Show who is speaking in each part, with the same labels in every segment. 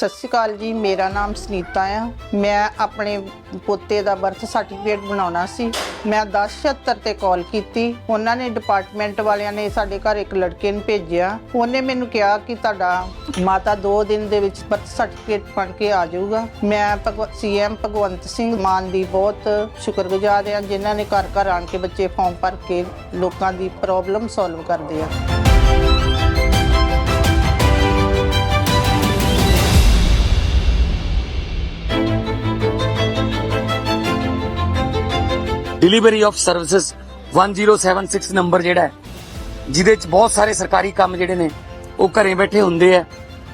Speaker 1: ਸਤਿ ਸ਼੍ਰੀ ਅਕਾਲ ਜੀ, ਮੇਰਾ ਨਾਮ ਸੁਨੀਤਾ ਆ। ਮੈਂ ਆਪਣੇ ਪੋਤੇ ਦਾ ਬਰਥ ਸਰਟੀਫਿਕੇਟ ਬਣਾਉਣਾ ਸੀ। ਮੈਂ 1076 ਤੇ ਕਾਲ ਕੀਤੀ। ਉਹਨਾਂ ਨੇ ਡਿਪਾਰਟਮੈਂਟ ਵਾਲਿਆਂ ਨੇ ਸਾਡੇ ਘਰ ਇੱਕ ਲੜਕੇ ਨੂੰ ਭੇਜਿਆ। ਉਹਨੇ ਮੈਨੂੰ ਕਿਹਾ ਕਿ ਤੁਹਾਡਾ ਮਾਤਾ 2 ਦਿਨ ਦੇ ਵਿੱਚ ਬਰਥ ਸਰਟੀਫਿਕੇਟ ਬਣ ਕੇ ਆ ਜਾਊਗਾ। ਮੈਂ ਸੀਐਮ ਭਗਵੰਤ ਸਿੰਘ ਮਾਨ ਦੀ ਬਹੁਤ ਸ਼ੁਕਰਗੁਜ਼ਾਰ ਹਾਂ ਜਿਨ੍ਹਾਂ ਨੇ ਘਰ ਘਰ ਆਣ ਕੇ ਬੱਚੇ ਫਾਰਮ ਭਰ ਕੇ ਲੋਕਾਂ ਦੀ ਪ੍ਰੋਬਲਮ ਸੋਲਵ ਕਰਦੇ ਆ।
Speaker 2: ਡਿਲੀਵਰੀ ਆਫ ਸਰਵਿਸਿਜ਼ 1076 ਨੰਬਰ ਜਿਹੜਾ ਹੈ, ਜਿਹਦੇ ਚ ਬਹੁਤ ਸਾਰੇ ਸਰਕਾਰੀ ਕੰਮ ਜਿਹੜੇ ਨੇ, ਉਹ ਘਰੇ ਬੈਠੇ ਹੁੰਦੇ ਆ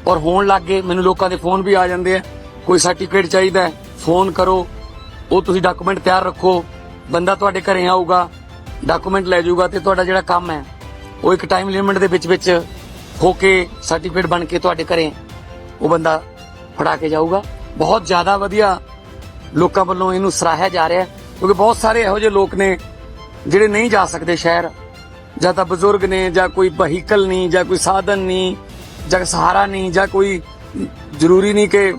Speaker 2: ਔਰ ਹੋਣ ਲੱਗ ਗਏ, ਮੈਨੂੰ ਲੋਕਾਂ ਦੇ ਫੋਨ ਵੀ ਆ ਜਾਂਦੇ ਆ। ਕੋਈ ਸਰਟੀਫਿਕੇਟ ਚਾਹੀਦਾ ਫੋਨ ਕਰੋ, ਉਹ ਤੁਸੀਂ ਡਾਕੂਮੈਂਟ ਤਿਆਰ ਰੱਖੋ, ਬੰਦਾ ਤੁਹਾਡੇ ਘਰੇ ਆਊਗਾ ਡਾਕੂਮੈਂਟ ਲੈ ਜਾਊਗਾ ਤੇ ਤੁਹਾਡਾ ਜਿਹੜਾ ਕੰਮ ਹੈ, ਉਹ ਇੱਕ ਟਾਈਮ ਲਿਮਿਟ ਦੇ ਵਿੱਚ ਵਿੱਚ ਹੋ ਕੇ ਸਰਟੀਫਿਕੇਟ ਬਣ ਕੇ ਤੁਹਾਡੇ ਘਰੇ ਉਹ ਬੰਦਾ ਫੜਾ ਕੇ ਜਾਊਗਾ। ਬਹੁਤ ਜ਼ਿਆਦਾ ਵਧੀਆ ਲੋਕਾਂ ਵੱਲੋਂ ਇਹਨੂੰ ਸਰਾਹਿਆ ਜਾ ਰਿਹਾ ਹੈ। ਕਿਉਂਕਿ ਬਹੁਤ ਸਾਰੇ ਇਹੋ ਜਿਹੇ ਲੋਕ ਨੇ ਜਿਹੜੇ ਨਹੀਂ ਜਾ ਸਕਦੇ ਸ਼ਹਿਰ। ਜਾਂ ਤਾਂ ਬਜ਼ੁਰਗ ਨੇ, ਜਾਂ ਕੋਈ ਵਹੀਕਲ ਨਹੀਂ, ਜਾਂ ਕੋਈ ਸਾਧਨ ਨਹੀਂ, ਜਾਂ ਸਹਾਰਾ ਨਹੀਂ, ਜਾਂ ਕੋਈ ਜ਼ਰੂਰੀ ਨਹੀਂ ਕਿ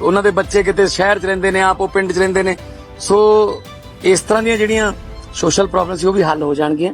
Speaker 2: ਉਹਨਾਂ ਦੇ ਬੱਚੇ ਕਿਤੇ ਸ਼ਹਿਰ 'ਚ ਰਹਿੰਦੇ ਨੇ, ਆਪ ਉਹ ਪਿੰਡ 'ਚ ਰਹਿੰਦੇ ਨੇ। ਸੋ ਇਸ ਤਰ੍ਹਾਂ ਦੀਆਂ ਜਿਹੜੀਆਂ ਸੋਸ਼ਲ ਪ੍ਰੋਬਲਮਸ ਉਹ ਵੀ ਹੱਲ ਹੋ ਜਾਣਗੀਆਂ।